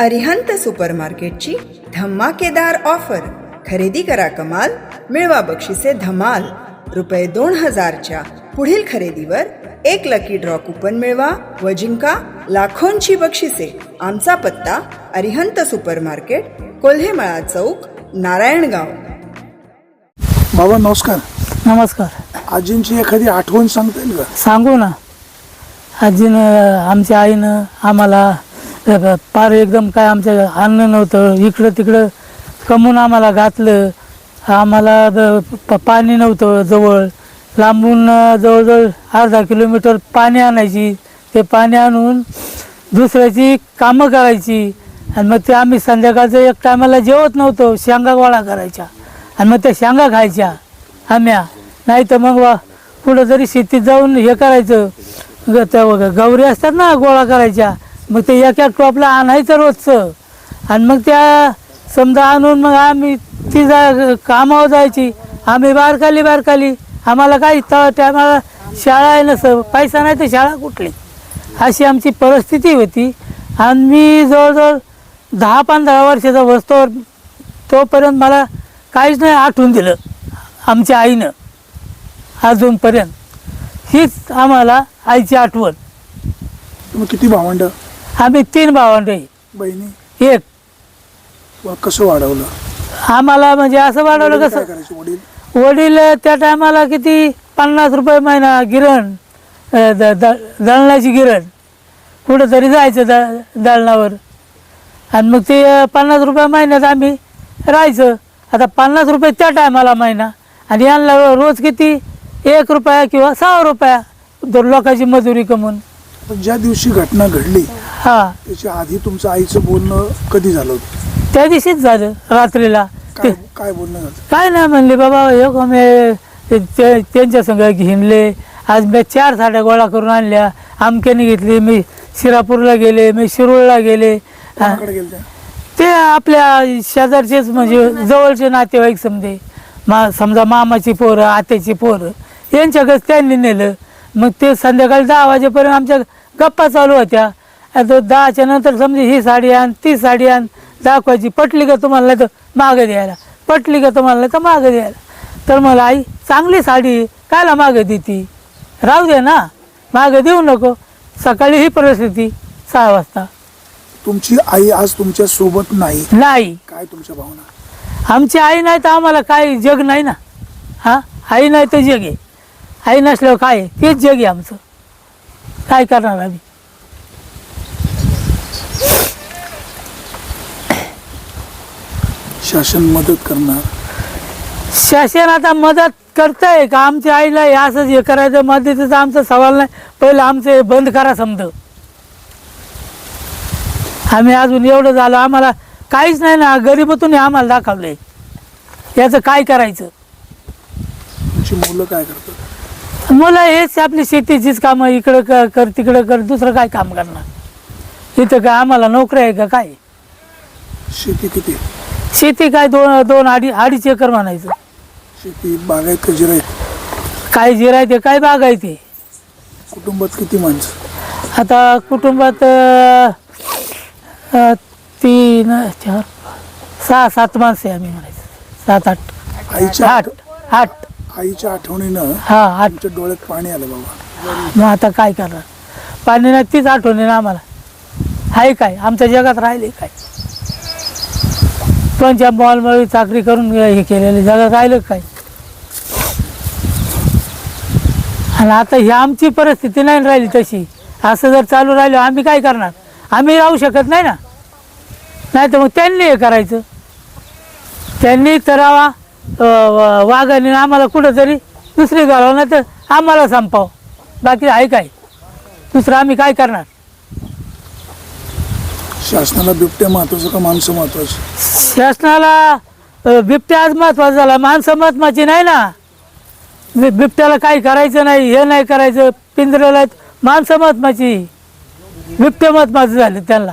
अरिहंत सुपरमार्केटची धमाकेदार ऑफर. खरेदी करा कमाल मिळवा बक्षिसे धमाल. रुपये दोन हजारच्या पुढील खरेदीवर एक लकी ड्रॉ कुपन मिळवा व जिंका लाखोंची बक्षिसे. आमचा पत्ता अरिहंत सुपरमार्केट कोल्हेमळा चौक नारायणगाव. बाबा नमस्कार. नमस्कार. आजींची एखादी आठवण सांगता येईल का? सांगू ना. आजीनं आमच्या आईनं आम्हाला अ, पार एकदम काय आमच्या अन्न नव्हतं. इकडं तिकडं कमवून आम्हाला घातलं. आम्हाला प- पाणी नव्हतं जवळ. लांबून जवळजवळ अर्धा किलोमीटर पाणी आणायची. ते पाणी आणून दुसऱ्याची कामं करायची. आणि मग ते आम्ही संध्याकाळचं एक टायमाला जेवत नव्हतो. शेंगा गोळा करायच्या. आणि मग त्या शेंगा खायच्या आम्या. नाही तर मग वा कुठं जरी शेतीत जाऊन हे करायचं. ग- त्या गौरी असतात ना गोळा करायच्या. मग ते एक एक आणायचं रोजचं. आणि मग त्या समजा आणून मग आम्ही ती जा कामावर जायची. आम्ही बारकाली बारकाली. आम्हाला काही टायमाला शाळा आहे नसं पैसा नाही तर शाळा कुठली? अशी आमची परिस्थिती होती. आणि मी जवळजवळ दहा पंधरा वर्षाचा वस्तूवर तोपर्यंत मला काहीच नाही आठवून दिलं आमच्या आईनं. अजूनपर्यंत. हीच आम्हाला आईची आठवण. किती भावंड? आम्ही तीन भावंड. बहिणी एक. वा कसं वाढवलं? आम्हाला म्हणजे असं वाढवलं कसं? काय करायचे वडील? वडील त्या टायमाला किती? पन्नास रुपये महिना गिरण अ, द- द- दळणाची गिरण. कुठंतरी जायचं द दळणावर. आणि मग ते अ, पन्नास रुपये महिन्यात आम्ही राहायचं. आता पन्नास रुपये त्या टायमाला महिना. आणि यांना रोज किती? एक रुपया किंवा सहा रुपया. दर लोकांची मजुरी कमवून. पण ज्या दिवशी घटना घडली हा. त्याच्या आधी तुमचं आईचं बोलणं कधी झालं होतं? त्या दिवशीच झालं रात्रीला. ते काय काय बोलणं झालं? काय नाही म्हणले बाबा हे का मी ते- ते- त्यांच्या संग घेणले. आज मी चार साड्या गोळा करून आणल्या. आमक्याने घेतली. मी शिरापूरला गेले मी शिरूरला गेले. हा. कोणाकडे गेलं त्या ते आपल्या शेजारचेच म्हणजे जवळचे नातेवाईक समजे. मा समजा मामाची पोरं आत्याची पोरं यांच्याकडेच त्यांनी नेलं. मग ते संध्याकाळी दहा वाजेपर्यंत आमच्या गप्पा चालू होत्या. आता दहाच्या नंतर समजे ही साडी आण ती साडी आण दाखवायची. पटली का तुम्हाला नाही तर मागं द्यायला. पटली का तुम्हाला नाही तर मागं द्यायला. तर मला आई चांगली साडी कायला मागं देती? राहू दे ना. मागं देऊ नको. सकाळी ही परिस्थिती सहा वाजता. तुमची आई आज तुमच्यासोबत नाही. नाही. काय तुमच्या भावना? आमची आई नाही तर आम्हाला काय जग नाही ना. हा? आई नाही तर जग आहे. आई नसल्यावर काय? तेच जग आहे आमचं. काय करणार आम्ही? शासन मदत करणार. शासन आता मदत करतंय का? आमच्या आईला हे असंच हे करायचं मदतीचा आमचा सवाल नाही. पहिलं आमचं हे बंद करा समज. आम्ही अजून एवढं झालं आम्हाला काहीच नाही ना गरिबातून हे आम्हाला दाखवलंय. याचं काय करायचं? तुमची मुलं काय करतात? मुलं हेच आपली शेतीचीच कामं इकडं कर कर तिकडं कर दुसरं काय काम करणार? इथं काय आम्हाला नोकरी आहे का काय? शेती किती? शेती काय दोन दोन अडी अडीच एकर म्हणायचं. शेती बागायत का जिरायत? काय जिरायते काय बागायते? कुटुंबात किती माणसं? आता कुटुंबात अं, अं, तीन चार सहा सात माणसं आहे आम्ही म्हणायचं. सात आठ. आईच्या आठ आठ. आईच्या आठवणीनं हा आठ तुमच्या डोळ्यात पाणी आलं बाबा. मग आता काय करणार? पाणी नाही तीच आठवण ना आम्हाला. आहे काय? आमच्या जगात राहिले काय? कोणच्या मॉलमध्ये चाकरी करून हे केलेले जगात राहिलं काय? आणि आता ही आमची परिस्थिती नाही राहिली तशी. असं जर चालू राहिलं आम्ही काय करणार? आम्ही राहू शकत नाही ना? नाही तर मग त्यांनी हे करायचं. त्यांनी करावा वाघाने आम्हाला कुठंतरी दुसरी घालावं नाही तर आम्हाला संपाव. बाकी आहे काय? दुसरं आम्ही काय करणार? शासनाला बिबट्या महत्वाचं का माणसं महत्वाची? शासनाला अं, बिबट्या आज महत्त्वाचा झाला. माणसं महत्वाची नाही ना? बि- बिबट्याला काही करायचं नाही हे नाही करायचं. पिंजऱ्याला माणसं महत्वाची. बिबटे महत्त्वाचे झाले त्यांना.